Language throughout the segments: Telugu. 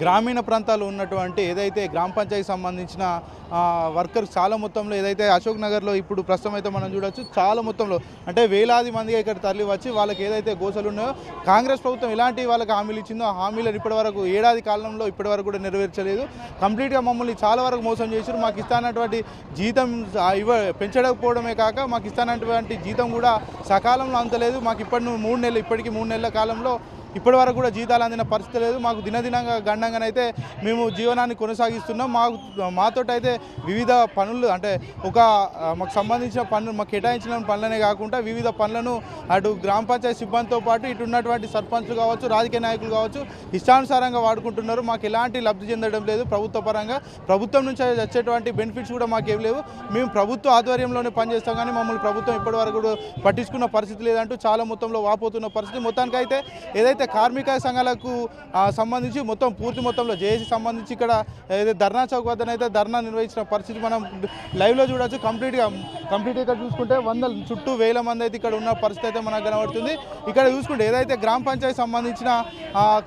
గ్రామీణ ప్రాంతాల్లో ఉన్నటువంటి ఏదైతే గ్రామ పంచాయతీ సంబంధించిన వర్కర్స్ చాలా మొత్తంలో ఏదైతే అశోక్ నగర్లో ఇప్పుడు ప్రస్తుతం అయితే మనం చూడొచ్చు చాలా మొత్తంలో అంటే వేలాది మందిగా ఇక్కడ తరలి వచ్చి వాళ్ళకి ఏదైతే గోసలు ఉన్నాయో కాంగ్రెస్ ప్రభుత్వం ఎలాంటి వాళ్ళకి హామీలు ఇచ్చిందో ఆ హామీలను ఇప్పటివరకు ఏడాది కాలంలో ఇప్పటివరకు కూడా నెరవేర్చలేదు. కంప్లీట్గా మమ్మల్ని చాలా వరకు మోసం చేశారు మాకు ఇస్తానటువంటి జీతం ఇవ్వ పెంచకపోవడమే కాక మాకు ఇస్తానటువంటి జీతం కూడా సకాలంలో అంతలేదు మాకు ఇప్పటి మూడు నెలలు ఇప్పటికీ మూడు నెలల కాలంలో ఇప్పటి వరకు కూడా జీతాలు అందిన పరిస్థితి లేదు. మాకు దినదినంగా గండంగానైతే మేము జీవనాన్ని కొనసాగిస్తున్నాం. మాకు మాతోటైతే అయితే వివిధ పనులు అంటే ఒక మాకు సంబంధించిన పనులు మాకు కేటాయించిన పనులనే కాకుండా వివిధ పనులను అటు గ్రామ పంచాయతీ సిబ్బందితో పాటు ఇటు ఉన్నటువంటి సర్పంచ్లు కావచ్చు రాజకీయ నాయకులు కావచ్చు ఇష్టానుసారంగా వాడుకుంటున్నారు. మాకు ఎలాంటి లబ్ధి చెందడం లేదు ప్రభుత్వ పరంగా. ప్రభుత్వం నుంచి వచ్చేటువంటి బెనిఫిట్స్ కూడా మాకు ఏం లేవు. మేము ప్రభుత్వ ఆధ్వర్యంలోనే పనిచేస్తాం కానీ మమ్మల్ని ప్రభుత్వం ఇప్పటి వరకు కూడా పట్టించుకున్న పరిస్థితి లేదంటూ చాలా మొత్తంలో వాపోతున్న పరిస్థితి. మొత్తానికైతే ఏదైతే అయితే కార్మిక సంఘాలకు సంబంధించి మొత్తం పూర్తి మొత్తంలో జేఏసీ సంబంధించి ఇక్కడ ఏదైతే ధర్నా చౌక్ వద్దన అయితే ధర్నా నిర్వహించిన పరిస్థితి మనం లైవ్లో చూడొచ్చు. కంప్లీట్గా కంప్లీట్ ఇక్కడ చూసుకుంటే వందల చుట్టూ వేల మంది అయితే ఇక్కడ ఉన్న పరిస్థితి అయితే మనకు కనబడుతుంది. ఇక్కడ చూసుకుంటే ఏదైతే గ్రామ పంచాయతీ సంబంధించిన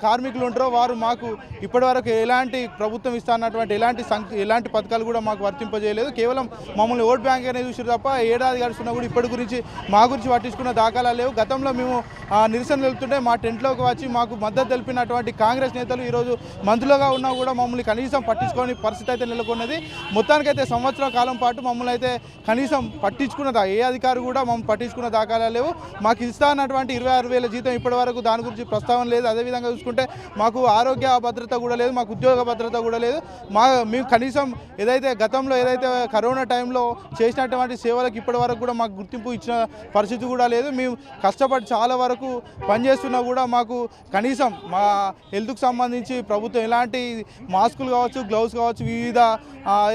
కార్మికులు ఉంటారో వారు మాకు ఇప్పటివరకు ఎలాంటి ప్రభుత్వం ఇస్తానటువంటి ఎలాంటి ఎలాంటి పథకాలు కూడా మాకు వర్తింపజేయలేదు. కేవలం మమ్మల్ని ఓట్ బ్యాంక్ అనేది చూసారు తప్ప ఏడాది గడుస్తున్నా కూడా ఇప్పటి గురించి మా గురించి పట్టించుకున్న దాఖలా లేవు. గతంలో మేము ఆ, నిరసన వెళ్తుంటే మా టెంట్లోకి వచ్చి మాకు మద్దతు తెలిపినటువంటి కాంగ్రెస్ నేతలు ఈరోజు మంత్రులుగా ఉన్నా కూడా మమ్మల్ని కనీసం పట్టించుకోని పరిస్థితి అయితే నెలకొన్నది. మొత్తానికైతే సంవత్సరం కాలం పాటు మమ్మల్ని అయితే కనీసం పట్టించుకున్న దా- ఏ అధికారి కూడా మమ్మల్ని పట్టించుకున్న దాఖలా లేవు. మాకు ఇస్తానటువంటి ఇరవై ఆరు వేల జీతం ఇప్పటి వరకు దాని గురించి ప్రస్తావన లేదు. అదేవిధంగా చూసుకుంటే మాకు ఆరోగ్య భద్రత కూడా లేదు మాకు ఉద్యోగ భద్రత కూడా లేదు. మా మేము కనీసం ఏదైతే గతంలో ఏదైతే కరోనా టైంలో చేసినటువంటి సేవలకు ఇప్పటి వరకు కూడా మాకు గుర్తింపు ఇచ్చిన పరిస్థితి కూడా లేదు. మేము కష్టపడి చాలా వరకు పనిచేస్తున్నా కూడా మాకు కనీసం మా హెల్త్కు సంబంధించి ప్రభుత్వం ఎలాంటి మాస్కులు కావచ్చు గ్లౌస్ కావచ్చు వివిధ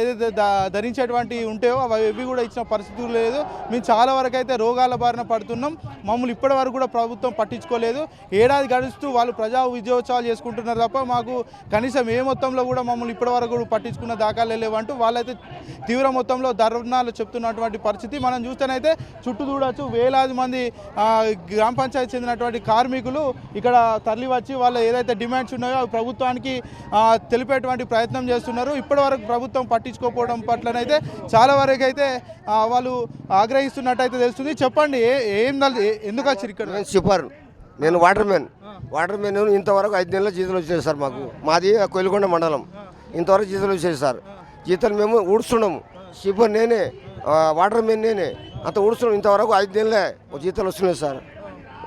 ఏదైతే ధరించేటువంటి ఉంటాయో అవి కూడా ఇచ్చిన పరిస్థితి లేదు. మేము చాలా వరకు అయితే రోగాల బారిన పడుతున్నాం. మమ్మల్ని ఇప్పటి వరకు కూడా ప్రభుత్వం పట్టించుకోలేదు. ఏడాది గడుస్తూ వాళ్ళు ప్రజా విజయోత్సవాలు చేసుకుంటున్నారు తప్ప మాకు కనీసం ఏ మొత్తంలో కూడా మమ్మల్ని ఇప్పటి వరకు కూడా పట్టించుకున్న దాఖలే లేవంటూ వాళ్ళైతే తీవ్ర మొత్తంలో ధర్నాలు చెప్తున్నటువంటి పరిస్థితి. మనం చూస్తేనైతే చుట్టూ చూడొచ్చు వేలాది మంది గ్రామ పంచాయతీ చెందినటువంటి కార్మికులు ఇక్కడ తరలి వచ్చి వాళ్ళు ఏదైతే డిమాండ్స్ ఉన్నాయో అవి ప్రభుత్వానికి తెలిపేటువంటి ప్రయత్నం చేస్తున్నారు. ఇప్పటి వరకు ప్రభుత్వం పట్టించుకోకపోవడం పట్లనైతే చాలా వరకు అయితే వాళ్ళు ఆగ్రహిస్తున్నట్టయితే తెలుస్తుంది. చెప్పండి ఏం ఎందుకు వచ్చారు ఇక్కడ? సూపర్ నేను వాటర్ మ్యాన్ వాటర్ మ్యాన్ ఇంతవరకు ఐదు నెలల జీతాలు వచ్చాయి సార్ మాకు. మాది కొలిగొండ మండలం. ఇంతవరకు జీతాలు వచ్చాయి సార్. జీతాలు మేము ఊడుస్తున్నాము సూపర్ నేనే వాటర్ మ్యాన్ నేనే. అంత ఊడుస్తున్నాం. ఇంతవరకు ఐదు నెలలే జీతాలు వస్తున్నాయి సార్.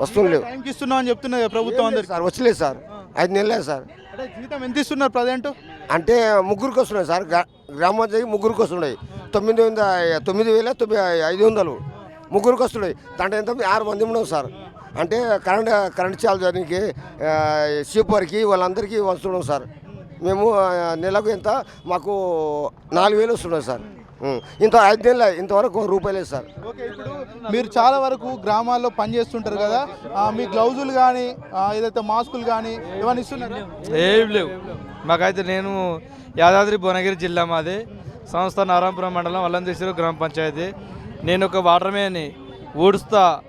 టైంకి ఇస్తున్నాం అని చెప్తున్నది ప్రభుత్వం అందరికి. సార్ వచ్చలేదు సార్. ఐదు నెలలే సార్. అంటే జీతం ఎంత ఇస్తున్నారు ప్రజెంట్? అంటే ముగ్గురికి వస్తున్నాయి సార్. గ్రా- గ్రామ పంచాయతీ ముగ్గురికి వస్తున్నాయి. తొమ్మిది వంద తొమ్మిది వేల తొమ్మిది ఐదు వందలు ముగ్గురికి వస్తున్నాయి. దాంట్లో ఎంత? ఆరు మంది ఉన్నాం సార్. అంటే కరెంట్ కరెంట్ చార్జ్ దానికి సూపర్కి వాళ్ళందరికీ వస్తున్నాం సార్. మేము ఆ, నెలకు ఎంత? మాకు నాలుగు వేలు వస్తున్నాయి సార్. ఇంత ఐదు నెలలు ఇంతవరకు ఒక రూపాయి లేదు సార్. ఓకే ఇప్పుడు మీరు చాలా వరకు గ్రామాల్లో పనిచేస్తుంటారు కదా. ఆ, మీ గ్లౌజులు కానీ ఏదైతే మాస్కులు కానీ ఇవన్నీ ఇస్తున్నారు? ఏం లేవు. మాకైతే నేను యాదాద్రి భువనగిరి జిల్లా మాది. సంస్థ నారాయణపురం మండలం వల్లందేశ్వరం గ్రామ పంచాయతీ. నేను ఒక వాటర్ మ్యాన్ని ఊడుస్తా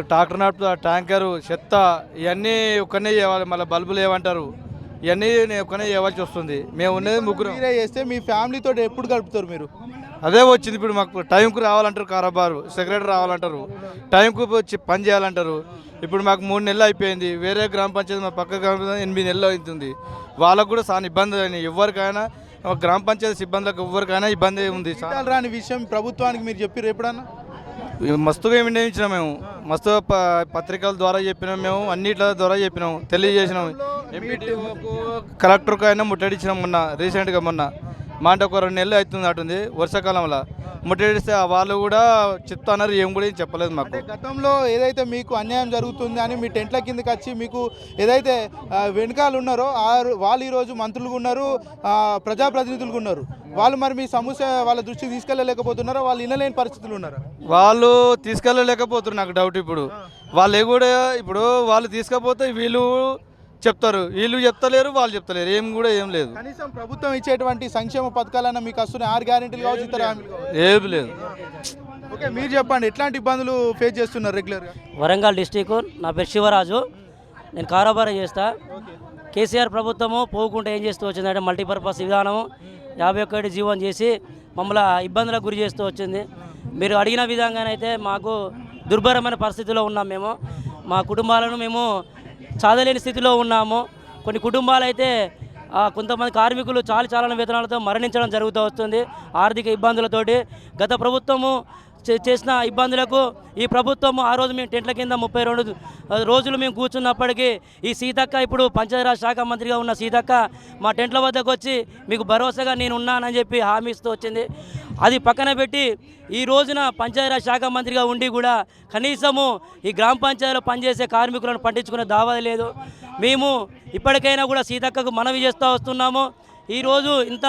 ట్రాక్టర్ నడుపుతా ట్యాంకరు చెత్త ఇవన్నీ ఒక్కనే చేయాలి. మళ్ళీ బల్బులు ఏమంటారు? ఇవన్నీ నేను ఒక్కనే చేయవలసి వస్తుంది. మేము ఉన్నది ముగ్గురు. మీరే చేస్తే మీ ఫ్యామిలీతో ఎప్పుడు గడుపుతారు మీరు? అదే వచ్చింది ఇప్పుడు మాకు టైంకు రావాలంటారు కారాబారు సెక్రటరీ రావాలంటారు టైంకు వచ్చి పని చేయాలంటారు. ఇప్పుడు మాకు మూడు నెలలు అయిపోయింది. వేరే గ్రామ పంచాయతీ మా పక్క గ్రామ పంచాయతీ ఎనిమిది నెలలు అవుతుంది. వాళ్ళకు కూడా చాలా ఇబ్బంది అయినాయి. ఎవరికైనా గ్రామ పంచాయతీ సిబ్బందులకు ఎవరికైనా ఇబ్బంది ఉంది రాని విషయం ప్రభుత్వానికి మీరు చెప్పారు ఎప్పుడన్నా? మస్తుగా వినియోగించినాం మేము. మస్తు ప- పత్రికల ద్వారా చెప్పినాం మేము అన్నిట్ల ద్వారా చెప్పినాం తెలియజేసినాం. ఎంపీటీఓకు కలెక్టర్కు అయినా ముట్టడిచ్చినాం మొన్న రీసెంట్గా మొన్న. మా అంటే ఒక రెండు నెలలు అవుతుంది అటుంది వర్షాకాలంలో. ముట్టడిస్తే వాళ్ళు కూడా చెప్తున్నారు ఏం కూడా ఏం చెప్పలేదు మాకు. గతంలో ఏదైతే మీకు అన్యాయం జరుగుతుంది అని మీ టెంట్ల కిందకి వచ్చి మీకు ఏదైతే వెనకాల ఉన్నారో వాళ్ళు ఈరోజు మంత్రులుగా ఉన్నారు ఆ, ప్రజాప్రతినిధులుగా ఉన్నారు. వాళ్ళు మరి మీ సమస్య వాళ్ళ దృష్టికి తీసుకెళ్ళలేకపోతున్నారో? వాళ్ళు వినలేని పరిస్థితులు ఉన్నారు? వాళ్ళు తీసుకెళ్ళలేకపోతున్నారు నాకు డౌట్ ఇప్పుడు. వాళ్ళు కూడా ఇప్పుడు వాళ్ళు తీసుకపోతే వీళ్ళు చెప్తారు. వీళ్ళు చెప్తలేరు వాళ్ళు చెప్తలేరు. ఏం కూడా ఏం లేదు. కనీసం ప్రభుత్వం ఇచ్చేటువంటి సంక్షేమ పథకాలన్నా మీకు వస్తున్నాయి. ఆరు గ్యారెంటీలు కావచ్చు ఇతర హామీలు కావచ్చు. ఏం లేదు. ఓకే మీరు చెప్పండి. ఎట్లాంటి ఇబ్బందులు ఫేస్ చేస్తున్నారు రెగ్యులర్గా వరంగల్ డిస్టిక్. నా పేరు శివరాజు. నేను కారోబారం చేస్తా. కేసీఆర్ ప్రభుత్వము పోకుండా ఏం చేస్తూ వచ్చిందంటే మల్టీపర్పస్ విధానము యాభై ఒక్కటి జీవనం చేసి మమ్మల్ని ఇబ్బందులకు గురి చేస్తూ వచ్చింది. మీరు అడిగిన విధంగానైతే మాకు దుర్భరమైన పరిస్థితిలో ఉన్నాం మేము. మా కుటుంబాలను మేము చాదలేని స్థితిలో ఉన్నాము. కొన్ని కుటుంబాలు అయితే కొంతమంది కార్మికులు చాలా చాలా వేతనాలతో మరణించడం జరుగుతూ వస్తుంది. ఆర్థిక ఇబ్బందులతోటి గత ప్రభుత్వము చేసిన ఇబ్బందులకు ఈ ప్రభుత్వం ఆ రోజు మేము టెంట్ల కింద ముప్పై రెండు రోజులు మేము కూర్చున్నప్పటికీ ఈ సీతక్క ఇప్పుడు పంచాయతీరాజ్ శాఖ మంత్రిగా ఉన్న సీతక్క మా టెంట్ల వద్దకు వచ్చి మీకు భరోసాగా నేను ఉన్నానని చెప్పి హామీ ఇస్తూ వచ్చింది. అది పక్కన పెట్టి ఈ రోజున పంచాయతీరాజ్ శాఖ మంత్రిగా ఉండి కూడా కనీసము ఈ గ్రామ పంచాయతీలో పనిచేసే కార్మికులను పట్టించుకునే దావా లేదు. మేము ఇప్పటికైనా కూడా సీతక్కకు మనవి చేస్తూ వస్తున్నాము. ఈరోజు ఇంత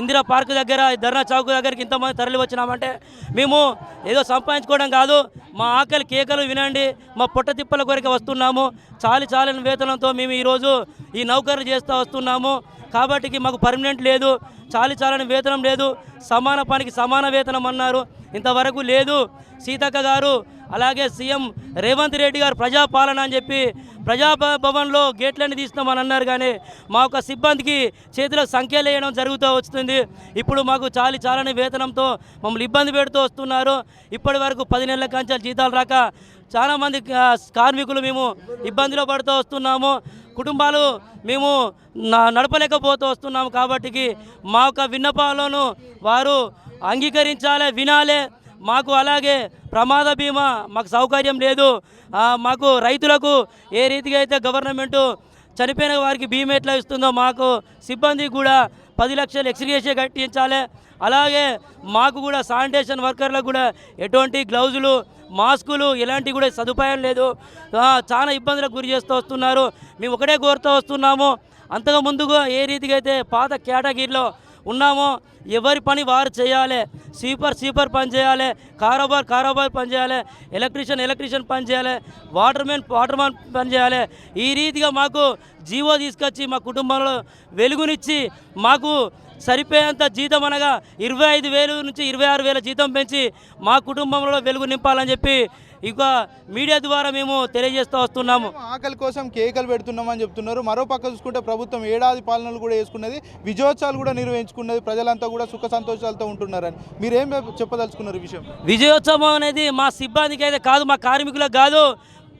ఇందిరా పార్క్ దగ్గర ధర్నా చౌక్ దగ్గరికి ఇంతమంది తరలి వచ్చినామంటే మేము ఏదో సంపాదించుకోవడం కాదు మా ఆకలి కేకలు వినండి మా పొట్ట తిప్పల కొరకు వస్తున్నాము చాలి చాలని వేతనంతో మేము ఈరోజు ఈ నౌకర్లు చేస్తూ వస్తున్నాము. కాబట్టి మాకు పర్మనెంట్ లేదు చాలి చాలని వేతనం లేదు సమాన పనికి సమాన వేతనం అన్నారు. ఇంతవరకు లేదు. సీతక్క గారు అలాగే సీఎం రేవంత్ రెడ్డి గారు ప్రజాపాలన అని చెప్పి ప్రజా భవన్లో గేట్లన్నీ తీస్తామని అన్నారు కానీ మా యొక్క సిబ్బందికి చేతిలో సంఖ్యలు వేయడం జరుగుతూ వస్తుంది. ఇప్పుడు మాకు చాలి చాలని వేతనంతో మమ్మల్ని ఇబ్బంది పెడుతూ వస్తున్నారు. ఇప్పటి వరకు పది నెలల కంచాలు జీతాలు రాక చాలామంది కార్మికులు మేము ఇబ్బందిలో పడుతూ వస్తున్నాము. కుటుంబాలు మేము న- నడపలేకపోతూ వస్తున్నాము కాబట్టి మా యొక్క విన్నపాలను వారు అంగీకరించాలి వినాలి మాకు అలాగే ప్రమాద బీమా మాకు సౌకర్యం లేదు. మాకు రైతులకు ఏ రీతిగా అయితే గవర్నమెంటు చనిపోయిన వారికి బీమా ఎట్లా ఇస్తుందో మాకు సిబ్బంది కూడా పది లక్షలు ఎక్స్గ్రేషియా కట్టించాలి. అలాగే మాకు కూడా శానిటేషన్ వర్కర్లకు కూడా ఎటువంటి గ్లౌజులు మాస్కులు ఇలాంటివి కూడా సదుపాయం లేదు. చాలా ఇబ్బందులకు గురి చేస్తూ వస్తున్నారు. మేము ఒకటే కోరుతూ వస్తున్నాము. అంతకు ముందుగా ఏ రీతిగా అయితే పాత కేటగిరీలో ఉన్నామో ఎవరి పని వారు చేయాలి స్వీపర్ స్వీపర్ పని చేయాలి కారోబార్ కారోబార్ పని చేయాలి ఎలక్ట్రీషియన్ ఎలక్ట్రీషియన్ పని చేయాలి వాటర్ మ్యాన్ పని చేయాలి. ఈ రీతిగా మాకు జీవో తీసుకొచ్చి మా కుటుంబంలో వెలుగునిచ్చి మాకు సరిపోయేంత జీతం అనగా ఇరవై ఐదు వేలు నుంచి ఇరవై ఆరు వేల జీతం పెంచి మా కుటుంబంలో వెలుగు నింపాలని చెప్పి ఇక మీడియా ద్వారా మేము తెలియజేస్తూ వస్తున్నాము. ఆకలి కోసం కేకలు పెడుతున్నామని చెప్తున్నారు. మరో పక్క చూసుకుంటే ప్రభుత్వం ఏడాది పాలనలు కూడా వేసుకున్నది విజయోత్సవాలు కూడా నిర్వహించుకున్నది ప్రజలంతా కూడా సుఖ సంతోషాలతో ఉంటున్నారని. మీరేం చెప్పదలుచుకున్నారు విషయం? విజయోత్సవం అనేది మా సిబ్బందికి అయితే కాదు మా కార్మికులకు కాదు.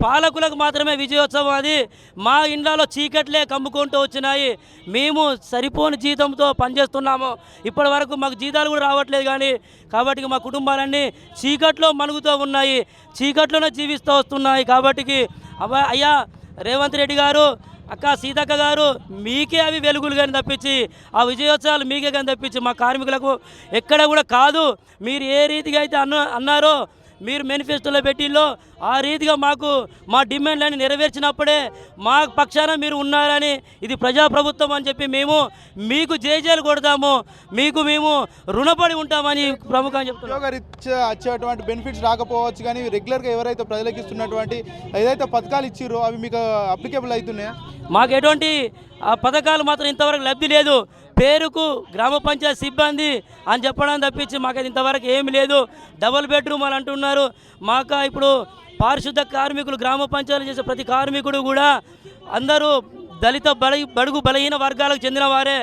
పాలకులకు మాత్రమే విజయోత్సవం అది. మా ఇండ్లలో చీకట్లే కమ్ముకుంటూ వచ్చినాయి. మేము సరిపోని జీతంతో పనిచేస్తున్నాము. ఇప్పటి వరకు మాకు జీతాలు కూడా రావట్లేదు కానీ కాబట్టి మా కుటుంబాలన్నీ చీకట్లో మనుగుతూ ఉన్నాయి. చీకట్లోనే జీవిస్తూ వస్తున్నాయి కాబట్టి అవ్వ అయ్యా రేవంత్ రెడ్డి గారు అక్క సీతక్క గారు మీకే అవి వెలుగులు కానీ తప్పించి ఆ విజయోత్సవాలు మీకే కానీ తప్పించి మా కార్మికులకు ఎక్కడ కూడా కాదు. మీరు ఏ రీతిగా అయితే అన్న అన్నారో మీరు మేనిఫెస్టోలో పెట్టిల్లో ఆ రీతిగా మాకు మా డిమాండ్లని నెరవేర్చినప్పుడే మా పక్షాన మీరు ఉన్నారని ఇది ప్రజాప్రభుత్వం అని చెప్పి మేము మీకు జేజేలు కొడతాము మీకు మేము రుణపడి ఉంటామని ప్రముఖంగా చెప్తున్నాం. ఉద్యోగరీత్యా వచ్చేటువంటి బెనిఫిట్స్ రాకపోవచ్చు కానీ రెగ్యులర్గా ఎవరైతే ప్రజలకు ఇస్తున్నటువంటి ఏదైతే పథకాలు ఇచ్చిరో అవి మీకు అప్లికేబుల్ అవుతున్నాయా? మాకు ఎటువంటి ఆ పథకాలు మాత్రం ఇంతవరకు లబ్ధి లేదు. పేరుకు గ్రామ పంచాయతీ సిబ్బంది అని చెప్పడం తప్పించి మాకు ఇంతవరకు ఏమి లేదు. డబుల్ బెడ్రూమ్ అని అంటున్నారు. మాకు ఇప్పుడు పారిశుద్ధ కార్మికులు గ్రామ పంచాయతీలు చేసే ప్రతి కార్మికుడు కూడా అందరూ దళిత బల బడుగు బలహీన వర్గాలకు చెందిన వారే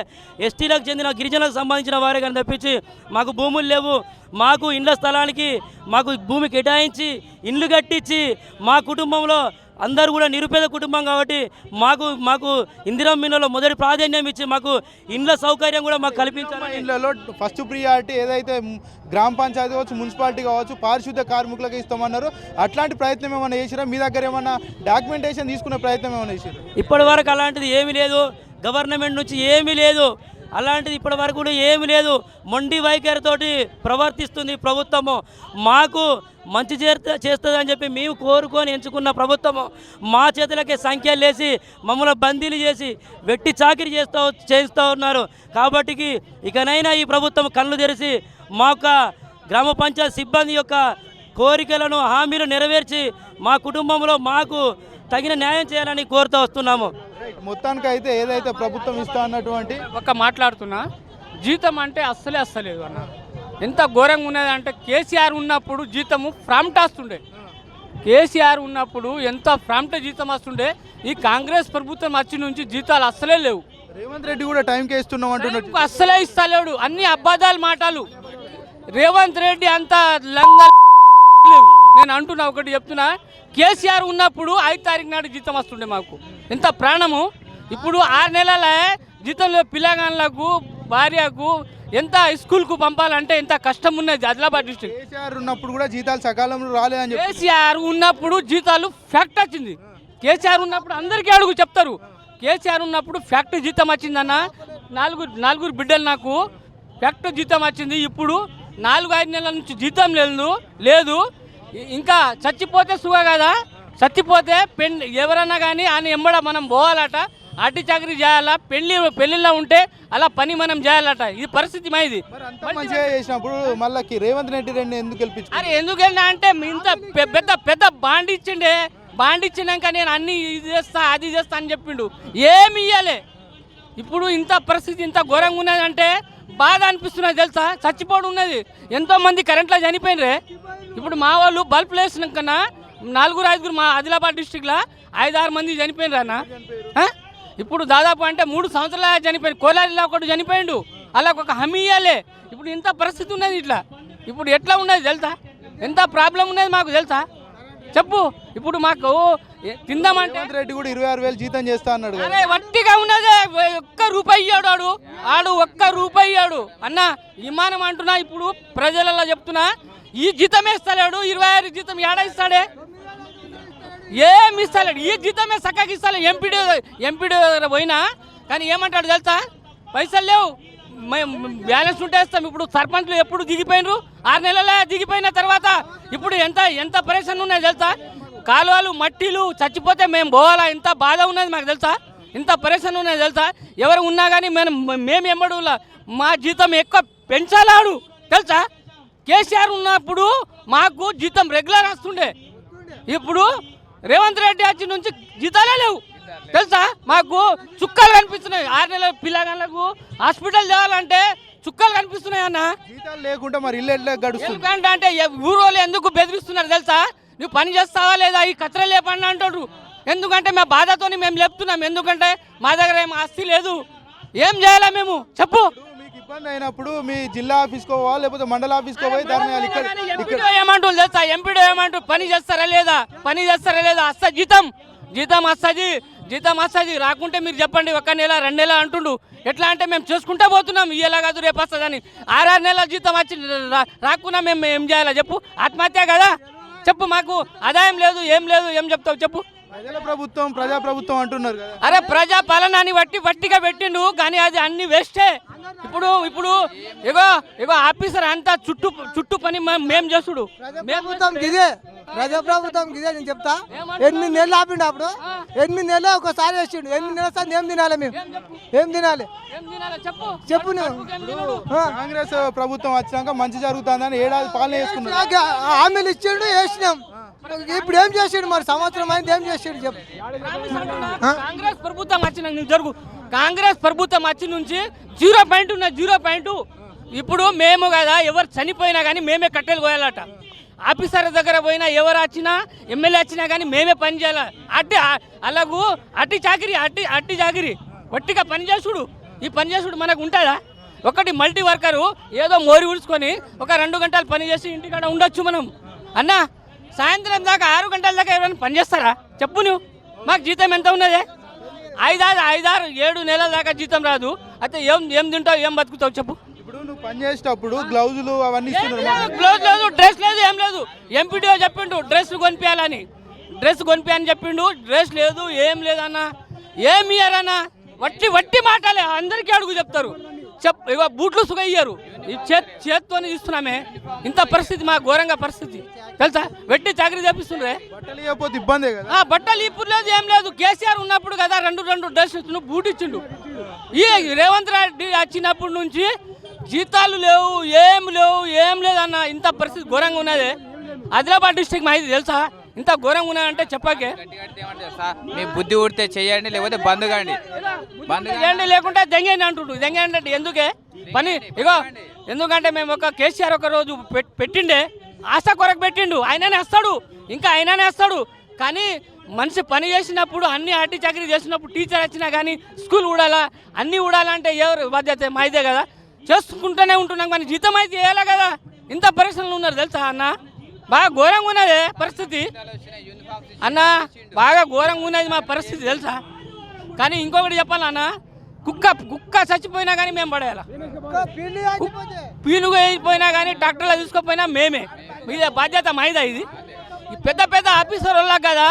ఎస్టీలకు చెందిన గిరిజనులకు సంబంధించిన వారే కానీ తప్పించి మాకు భూములు లేవు. మాకు ఇండ్ల స్థలానికి మాకు భూమి కేటాయించి ఇండ్లు కట్టించి మా కుటుంబంలో అందరూ కూడా నిరుపేద కుటుంబం కాబట్టి మాకు మాకు ఇందిరా మిన్నలో మొదటి ప్రాధాన్యం ఇచ్చి మాకు ఇండ్ల సౌకర్యం కూడా మాకు కల్పించాలని. ఇళ్ళలో ఫస్ట్ ప్రియారిటీ ఏదైతే గ్రామ పంచాయతీ కావచ్చు మున్సిపాలిటీ కావచ్చు పారిశుద్ధ కార్మికులకు ఇస్తామన్నారు. అట్లాంటి ప్రయత్నం ఏమైనా చేసిరా? మీ దగ్గర ఏమైనా డాక్యుమెంటేషన్ తీసుకునే ప్రయత్నం ఏమైనా చేసిరా? ఇప్పటి వరకు అలాంటిది ఏమీ లేదు. గవర్నమెంట్ నుంచి ఏమీ లేదు. అలాంటిది ఇప్పటి వరకు కూడా ఏమీ లేదు. మొండి వైఖరితోటి ప్రవర్తిస్తుంది ప్రభుత్వము. మాకు మంచి చేస్త చేస్తుందని చెప్పి మేము కోరుకొని ఎంచుకున్న ప్రభుత్వము. మా చేతులకే సంఖ్యలు వేసి మమ్మల్ని బందీలు చేసి వెట్టి చాకిరి చేస్తూ చేస్తూ ఉన్నారు. కాబట్టి ఇకనైనా ఈ ప్రభుత్వం కళ్ళు తెరిచి మా యొక్క గ్రామ పంచాయతీ సిబ్బంది యొక్క కోరికలను హామీలు నెరవేర్చి మా కుటుంబంలో మాకు తగిన న్యాయం చేయాలని కోరుతూ వస్తున్నాము. మొత్తానికి అయితే ఏదైతే ప్రభుత్వం ఇస్తా అన్నటువంటి ఒక మాట్లాడుతున్నా. జీతం అంటే అస్సలే అస్సలేదు అన్న. ఎంత ఘోరంగా ఉన్నది అంటే కేసీఆర్ ఉన్నప్పుడు జీతము ఫ్రామ్ట్ వస్తుండే కేసీఆర్ ఉన్నప్పుడు ఎంత ఫ్రామ్ట్ జీతం వస్తుండే ఈ కాంగ్రెస్ ప్రభుత్వం వచ్చి నుంచి జీతాలు అస్సలే లేవు. రేవంత్ రెడ్డి కూడా టైంకే ఇస్తున్నాం అంటున్నట్టు టైంకు అస్సలే ఇస్తలేడు. అన్ని అబద్ధాలు మాటలు. రేవంత్ రెడ్డి అంత లంగ. నేను అంటున్నా ఒకటి చెప్తున్నా. కేసీఆర్ ఉన్నప్పుడు ఐదు తారీఖు నాడు జీతం వస్తుండే మాకు. ఎంత ప్రాణము. ఇప్పుడు ఆరు నెలల జీతంలో పిల్లగాళ్ళకు భార్యకు ఎంత స్కూల్కు పంపాలంటే ఎంత కష్టం ఉన్నది ఆదిలాబాద్ డిస్ట్రిక్ట్. కేసీఆర్ ఉన్నప్పుడు కూడా జీతాలు సకాలంలో రాలేదని కేసీఆర్ ఉన్నప్పుడు జీతాలు ఫ్యాక్ట్ వచ్చింది. కేసీఆర్ ఉన్నప్పుడు అందరికీ అడుగు చెప్తారు. కేసీఆర్ ఉన్నప్పుడు ఫ్యాక్ట్ జీతం వచ్చిందన్న. నాలుగు నలుగురు బిడ్డలు నాకు ఫ్యాక్ట్ జీతం వచ్చింది. ఇప్పుడు నాలుగు ఐదు నెలల నుంచి జీతం లేదు లేదు. ఇంకా చచ్చిపోతే సుఖ కదా? చచ్చిపోతే పెన్ ఎవరన్నా కానీ ఆయన ఎంబడ మనం పోవాలట. అడ్డి చాకరీ చేయాలా పెళ్ళి పెళ్ళిలో ఉంటే అలా పని మనం చేయాలట. ఇది పరిస్థితి మా ఇది. మంచిగా చేసినప్పుడు మళ్ళీ రేవంత్ రెడ్డి రెడ్డి ఎందుకు గెలిపించు అరే ఎందుకు వెళ్ళినా అంటే ఇంత పెద్ద పెద్ద బాండ్ ఇచ్చిండే. బాండ్ ఇచ్చినాక నేను అన్ని ఇది చేస్తా అది చేస్తా అని చెప్పిండు. ఏమి ఇయ్యలే. ఇప్పుడు ఇంత పరిస్థితి ఇంత ఘోరంగా ఉన్నది అంటే బాధ అనిపిస్తున్నది తెలుసా? చచ్చిపోవడం ఉన్నది. ఎంతో మంది కరెంట్లో చనిపోయినరే. ఇప్పుడు మా వాళ్ళు బల్బ్ వేసిన కన్నా నలుగురు ఐదుగురు మా ఆదిలాబాద్ డిస్టిక్లో ఐదు ఆరు మంది చనిపోయినరు అన్న. ఆ? ఇప్పుడు దాదాపు అంటే మూడు సంవత్సరాలు చనిపోయింది కోలారిలో ఒకటి చనిపోయిండు. అలా ఒక హామీ ఇవ్వాలి ఇప్పుడు ఇంత పరిస్థితి ఉన్నది ఇట్లా. ఇప్పుడు ఎట్లా ఉన్నది తెలుసా? ఎంత ప్రాబ్లం ఉన్నది మాకు తెలుసా? చెప్పు. ఇప్పుడు మాకు తిందామంటే రెడ్డి కూడా ఇరవై ఆరు వేలు జీతం చేస్తా అన్నాడు అరే వట్టిగా ఉన్నదే. ఒక్క రూపాయి ఇయ్యాడు ఆడు. ఆడు ఒక్క రూపాయి ఇయ్యాడు. అన్న విమానం అంటున్నా ఇప్పుడు ప్రజలలో చెప్తున్నా. ఈ జీతం ఇస్తలేడు ఇరవై ఆరు జీతం ఏడ ఇస్తాడే? ఏం ఇస్తలేడు ఈ జీతమే చక్కగా ఇస్తలేడు ఎంపీడీ ఎంపీడీ దగ్గర పోయినా కానీ ఏమంటాడు తెలుసా? పైసలు లేవు. మేము బ్యాలెన్స్ ఉంటే ఇస్తాం ఇప్పుడు సర్పంచ్లు ఎప్పుడు దిగిపోయినరు? ఆరు నెలలే దిగిపోయిన తర్వాత ఇప్పుడు ఎంత ఎంత పరేషన్ ఉన్నాయి తెలుసా? కాలువలు మట్టిలు చచ్చిపోతే మేము పోవాలా? ఇంత బాధ ఉన్నది మాకు తెలుసా? ఇంత పరేషన్ ఉన్నది తెలుసా? ఎవరు ఉన్నా కానీ మేము మేము ఎంబడు మా జీతం ఎక్కువ పెంచాలాడు. తెలుసా? కేసీఆర్ ఉన్నప్పుడు మాకు జీతం రెగ్యులర్ వస్తుండే. ఇప్పుడు రేవంత్ రెడ్డి వచ్చి నుంచి జీతాలే లేవు. తెలుసా? మాకు చుక్కలు కనిపిస్తున్నాయి. ఆరు నెలల పిల్లగాళ్ళకు హాస్పిటల్ తేవాలంటే చుక్కలు కనిపిస్తున్నాయి అన్న. జీతాలు లేకుండా మరి ఇల్లు గడుస్తుంది? అంటే ఊరోళ్ళు ఎందుకు బెదిరిస్తున్నారు తెలుసా? నువ్వు పని చేస్తావా లేదా? ఈ కచ్చర లేపండి అంటాడు ఎందుకంటే మా బాధతోని మేము లేపుతున్నాం. ఎందుకంటే మా దగ్గర ఏం ఆస్తి లేదు. ఏం చేయాలా మేము? చెప్పు. ఇబ్బంది అయినప్పుడు మీ జిల్లా ఆఫీస్కో పోవాలి లేకపోతే మండల ఆఫీస్కో పోయి ధర్నాలు ఇక్కడ ఎంపీడో ఏమంటారు తెలుసా? ఎంపీడో ఏమంటారు పని చేస్తారా లేదా? పని చేస్తారా లేదా? వస్తా జీతం. జీతం వస్తుంది జీతం వస్తుంది రాకుంటే మీరు చెప్పండి ఒక్క నెల రెండు నెల అంటుండు. ఎట్లా అంటే మేము చేసుకుంటా పోతున్నాం. ఇయ్యేలా కాదు రేపు వస్తుందని ఆరారు నెలల జీతం వచ్చి రాకున్నా మేము ఏం చేయాలా చెప్పు? ఆత్మహత్య కదా? చెప్పు మాకు. ఆదాయం లేదు ఏం లేదు ఏం చెప్తావు చెప్పు. ప్రజల ప్రభుత్వం ప్రజా ప్రభుత్వం అంటున్నారు కదా. అరే ప్రజా పాలనని వట్టి వట్టిగా పెట్టిండు కానీ అది అన్ని వేస్టే. ఇప్పుడు ఇప్పుడు ఇగో ఇగో ఆఫీసర్ అంతా చుట్టూ చుట్టూ పని మేం- మేం చేసుడు మేము ప్రభుత్వం ఇదే ప్రజాప్రభుత్వం ఇదే నేను చెప్తా. ఎనిమిది నెలలు ఆపిండు అప్పుడు? ఎనిమిది నెలలు ఒకసారి వేసిండు? ఎనిమిది నెలల సార్ ఏం తినాలి మేము? ఏం తినాలి? ఏం తినాలో? చెప్పు. కాంగ్రెస్ ప్రభుత్వం వచ్చినాక మంచి జరుగుతుందని ఏడాది పాలన చేసుకున్నారు నాకు హామీలు ఇచ్చిండు వేసినాం. ఇప్పుడు ఏం చేసిండు మరి? సంవత్సరం అయింది ఏం చేసాడు చెప్పు. కాంగ్రెస్ ప్రభుత్వం వచ్చిన జరుగు. కాంగ్రెస్ ప్రభుత్వం వచ్చి నుంచి జీరో పాయింట్ ఉన్న జీరో పాయింట్ ఇప్పుడు మేము కదా ఎవరు చనిపోయినా కానీ మేమే కట్టెలు కోయాలట. ఆఫీసర్ దగ్గర పోయినా ఎవరు వచ్చినా ఎమ్మెల్యే వచ్చినా కానీ మేమే పని చేయాలి. అట్టి అలాగూ అట్టి చాకిరి అట్టి అట్టి చాకిరి. ఒట్టిగా పని చేసుడు. ఈ పని చేసుడు మనకు ఉంటుందా? ఒకటి మల్టీ వర్కరు ఏదో మోరి ఉడుచుకొని ఒక రెండు గంటలు పని చేసి ఇంటికాడ ఉండొచ్చు మనం. అన్నా? సాయంత్రం దాకా ఆరు గంటల దాకా ఎవరైనా పని చేస్తారా? చెప్పు నువ్వు. మాకు జీతం ఎంత ఉన్నదే? ఐదారు ఐదారు ఏడు నెలల దాకా జీతం రాదు. అయితే ఏం ఏం తింటావు ఏం బతుకుతావు చెప్పు. ఇప్పుడు నువ్వు పని చేసేటప్పుడు గ్లౌజులు అవన్నీ గ్లోజ్ లేదు డ్రెస్ లేదు ఏం లేదు. ఎంపీడీఓ చెప్పిండు డ్రెస్ కొనిపించాలని డ్రెస్ కొనిపించని చెప్పిండు డ్రెస్ లేదు ఏం లేదన్న. ఏం ఇయ్యారన్న? వట్టి వట్టి మాటలే అందరికీ అడుగు చెప్తారు. చెప్ బూట్లు సుగ ఇయ్యారు. ఈ చేత్ చేత్తోనే ఇస్తున్నామే ఇంత పరిస్థితి మా ఘోరంగా పరిస్థితి. తెలుసా? వెట్టి చాకరీ చేపిస్తుండ్రే. బట్టలు ఇవ్వకపోతే ఇబ్బందే కదా? ఆ బట్టలు ఇప్పుడు లేదు ఏం లేదు. కేసీఆర్ ఉన్నప్పుడు కదా రెండు రెండు డ్రెస్ ఇచ్చిండు బూట్ ఇచ్చిండు ఈ రేవంత్ రెడ్డి వచ్చినప్పటి నుంచి జీతాలు లేవు ఏం లేవు ఏం లేదన్న ఇంత పరిస్థితి ఘోరంగా ఉన్నది. ఆదిలాబాద్ డిస్టిక్ మా ఇది తెలుసా? ఇంత ఘోరంగా ఉన్నదంటే చెప్పాకే. మీ బుద్ధి ఉడితే చెయ్యండి లేకపోతే బంద్ కాండి. బంద్. ఏంటి లేకుంటే దెంగేయండి అంటుండు. దెంగేయండి అంటే ఎందుకే? పని ఇగో ఎందుకంటే మేము ఒక కేసీఆర్ ఒక రోజు పెట్టిండే ఆశ కొరకు పెట్టిండు. ఆయననే వస్తాడు. ఇంకా ఆయననే వస్తాడు. కానీ మనిషి పని చేసినప్పుడు అన్ని అట్టి చాకరీ చేసినప్పుడు టీచర్ వచ్చినా కానీ స్కూల్ ఊడాలా అన్నీ ఊడాలంటే ఎవరు బాధ్యత? మాదే కదా. చేసుకుంటూనే ఉంటున్నాం కానీ జీతం అయితే వేయాలి కదా. ఇంత పరిశ్రమలు ఉన్నారు తెలుసా అన్న? బాగా ఘోరంగా ఉన్నది పరిస్థితి. అన్న బాగా ఘోరంగా ఉన్నది మా పరిస్థితి తెలుసా? కానీ ఇంకొకటి చెప్పాలా అన్న కుక్క కుక్క చచ్చిపోయినా కానీ మేము పడేయాలి? పీనుగు అయిపోయినా కానీ డాక్టర్లు తీసుకోపోయినా మేమే. మీద బాధ్యత మైదా ఇది? ఈ పెద్ద పెద్ద ఆఫీసర్ వాళ్ళకి కదా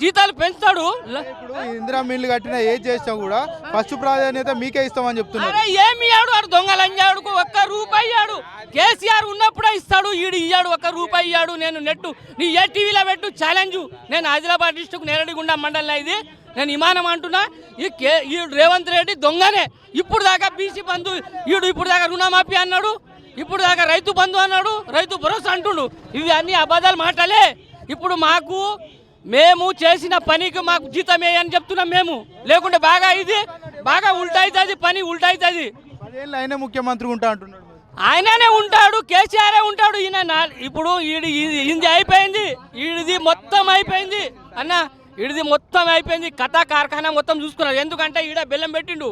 జీతాలు పెంచుతాడు. ఇప్పుడు ఇందిరా మిల్లు కట్టిన ఏది చేసినా కూడా? ఫస్ట్ ప్రాధాన్యత మీకే ఇస్తామని చెప్తున్నారు. ఏమి ఇయ్యాడు? ఆడు దొంగలంజాడుకు ఒక్క రూపాయి ఇయ్యాడు. కేసీఆర్ ఉన్నప్పుడే ఇస్తాడు ఈడు ఇయ్యాడు ఒక్క రూపాయి ఇయ్యాడు. నేను నెట్టు నీ ఏ టీవీలో పెట్టు ఛాలెంజ్. నేను ఆదిలాబాద్ డిస్టిక్ నేరడిగుండ మండలం ఇది. నేను విమానం అంటున్నా ఈ కే ఈ రేవంత్ రెడ్డి దొంగనే. ఇప్పుడు దాకా బీసీ బంధు ఈడు ఇప్పుడు దాకా రుణమాఫీ అన్నాడు ఇప్పుడు దాకా రైతు బంధు అన్నాడు రైతు భరోసా అంటుండు. ఇవి అన్ని అబద్ధాలు మాటలే. ఇప్పుడు మాకు మేము చేసిన పనికి మాకు జీతం అని చెప్తున్నాం మేము. లేకుంటే బాగా ఇది బాగా ఉల్టా అవుతుంది పని ఉల్టా అవుతుంది పదేళ్ళు అయినా ముఖ్యమంత్రి ఉంటా అంటున్నాడు. ఆయననే ఉంటాడు కేసీఆర్ ఉంటాడు. ఈయన ఇప్పుడు ఈడి ఇది- ఇది అయిపోయింది ఈడిది మొత్తం అయిపోయింది. అన్న ఈడిది మొత్తం అయిపోయింది. కథా కార్ఖానా మొత్తం చూసుకున్నాడు ఎందుకంటే ఈడ బెల్లం పెట్టిండు.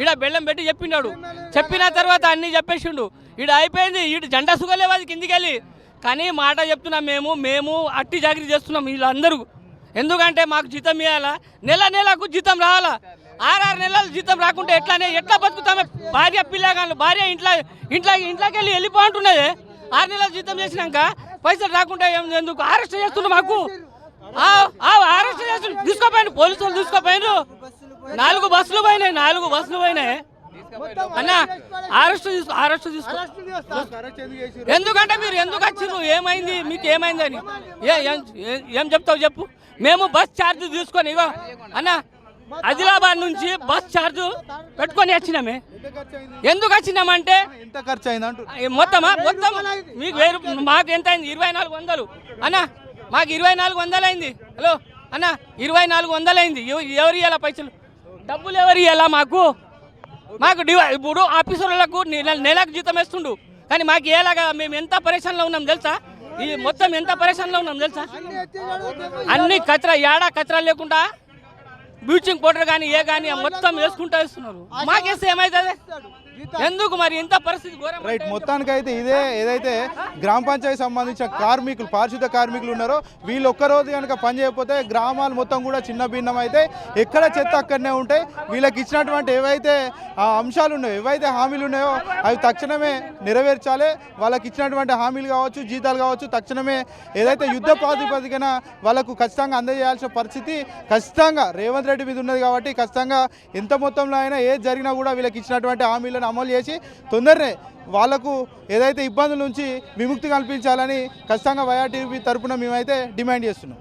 ఈడ బెల్లం పెట్టి చెప్పినాడు. చెప్పిన తర్వాత అన్నీ చెప్పేసిండు. ఈడ అయిపోయింది. ఈడు జెండా సుగలేవు అది కిందికి వెళ్ళి కానీ మాట చెప్తున్నాం మేము మేము అట్టి జాగ్రత్త చేస్తున్నాం వీళ్ళందరూ. ఎందుకంటే మాకు జీతం ఇవ్వాలా నెల నెలకు జీతం రావాలా? ఆరారు నెలలు జీతం రాకుంటే ఎట్లానే ఎట్లా బతుకుతామే భార్య పిల్లగాళ్ళు భార్య ఇంట్లో ఇంట్లో ఇంట్లోకి వెళ్ళి వెళ్ళిపో ఆరు నెలలు జీతం చేసినాక పైసలు రాకుంటే ఏం ఎందుకు? అరెస్ట్ చేస్తున్నారు మాకు. అరెస్ట్ చేస్తున్నారు తీసుకోపోయాను పోలీసులు తీసుకోపోయారు నాలుగు బస్సులు పోయినాయి. నాలుగు బస్సులు పోయినాయి. అన్న అరెస్ట్ తీసుకో. అరెస్ట్ తీసుకో? ఎందుకంటే మీరు ఎందుకు వచ్చిర్రు? ఏమైంది? మీకు ఏమైందని ఏ చెప్తావు చెప్పు. మేము బస్ ఛార్జ్ తీసుకొని ఇగో అన్న ఆదిలాబాద్ నుంచి బస్ ఛార్జ్ పెట్టుకొని వచ్చినామే. ఎందుకు వచ్చినామంటే ఎంత ఖర్చు అయింది అంటున్నారు ఏ మొత్తమా? మొత్తం మీకు వేరు మాకు ఎంత అయింది? ఇరవై నాలుగు వందలు. అన్న మాకు ఇరవై నాలుగు వందలైంది. అయింది హలో అన్న ఇరవై నాలుగు వందలైంది. అయింది ఎవరు ఇవ్వాలా పైసలు? డబ్బులు ఎవరు ఇవ్వాలా మాకు? మాకు డివై ఇప్పుడు ఆఫీసర్లకు నెలకు జీతం వేస్తుండు. కానీ మాకు ఎలాగా మేము ఎంత పరేషాన్లో ఉన్నాం తెలుసా? ఈ మొత్తం ఎంత పరేషాన్లో ఉన్నాం తెలుసా? అన్ని కచరా ఏడా కచరా లేకుండా బ్లీచింగ్ పౌడర్ కానీ ఏ కానీ మొత్తం వేసుకుంటా వేస్తున్నారు. మాకేస్తే ఏమవుతుంది ఎందుకు మరి ఇంత పరిస్థితి రైట్ అంటే మొత్తానికి అయితే ఇదే ఏదైతే గ్రామ పంచాయతీ సంబంధించిన కార్మికులు పారిశుద్ధ కార్మికులు ఉన్నారో వీళ్ళు ఒక్కరోజు కనుక పని చేయకపోతే గ్రామాలు మొత్తం కూడా చిన్న భిన్నం అయితే ఎక్కడ చెత్త అక్కడనే ఉంటాయి వీళ్ళకి ఇచ్చినటువంటి ఏవైతే ఆ అంశాలు ఉన్నాయో ఏవైతే హామీలు ఉన్నాయో అవి తక్షణమే నెరవేర్చాలి. వాళ్ళకి ఇచ్చినటువంటి హామీలు కావచ్చు జీతాలు కావచ్చు తక్షణమే ఏదైతే యుద్ధ ప్రాతిపదికన వాళ్ళకు ఖచ్చితంగా అందజేయాల్సిన పరిస్థితి ఖచ్చితంగా రేవంత్ రెడ్డి మీద ఉన్నది కాబట్టి ఖచ్చితంగా ఎంత మొత్తంలో అయినా ఏది జరిగినా కూడా వీళ్ళకి ఇచ్చినటువంటి హామీలను అమలు చేసి తొందరనే వాళ్ళకు ఏదైతే ఇబ్బందుల నుంచి విముక్తి కల్పించాలని ఖచ్చితంగా వైఆర్టీవీ తరఫున మేమైతే డిమాండ్ చేస్తున్నాం.